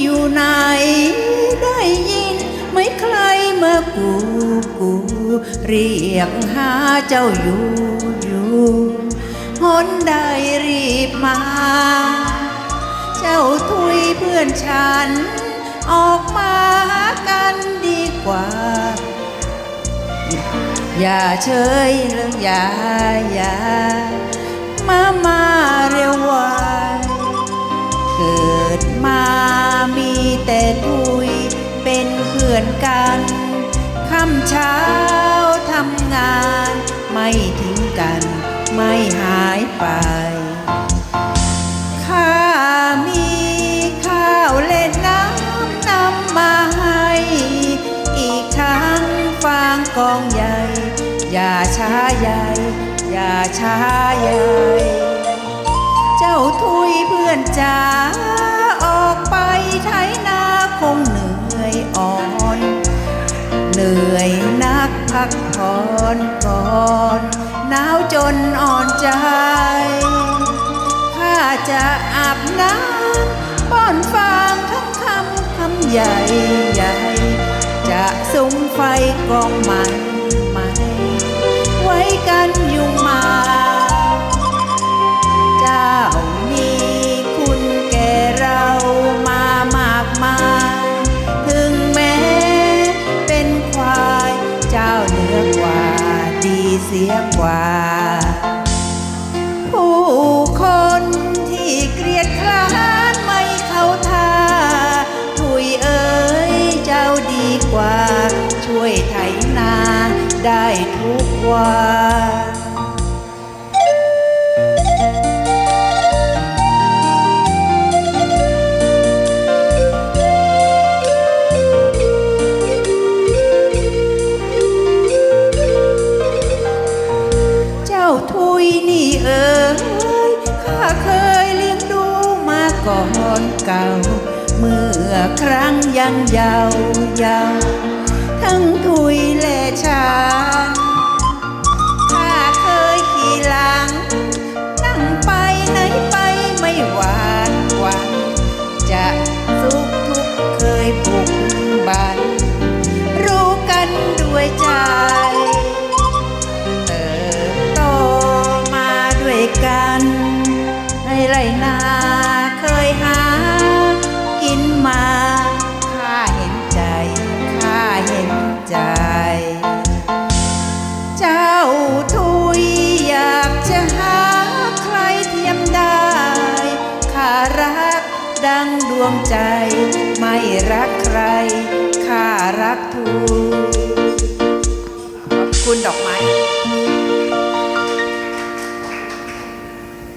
อยู่ไหน ได้ยินไม่ใครมากูกู เรียกหาเจ้าอยู่อยู่หนใดรีบมา เจ้าทุยเพื่อนฉัน ออกมากันดีกว่า อย่าเฉยเรื่องอย่าอย่า มือนกันคำเช้าทำงาน ไม่ทิ้งกัน ไม่หายไปข้ามีข้าวเล่นน้ำนำมาให้ อีกทั้งฟางกองใหญ่ อย่าช้าใหญ่ อย่าช้าใหญ่เจ้าทุยเพื่อนจ๋าออกไปไถนา เหนื่อยนักพักผ่อนก่อนหนาวจนอ่อนใจ ข้าจะอาบน้ำป้อนฟางทั้งคำคำใหญ่ใหญ่ จะสุมไฟกองใหม่ เหนือกว่าดีเสียกว่า ผู้คนที่เกลียดคร้านไม่เข้าท่าถุยเอ๋ยเจ้าดีกว่า ช่วยไถนาได้ทุกวัน ทุยนี่เอ๋ยข้าเคยเลี้ยงดูมาก่อนเก่า เมื่อครั้งยังเยาว์เยาว์ทั้งทุยและช ดังดวงใจ ไม่รักใคร ข้ารักทุยขอบคุณดอกไม้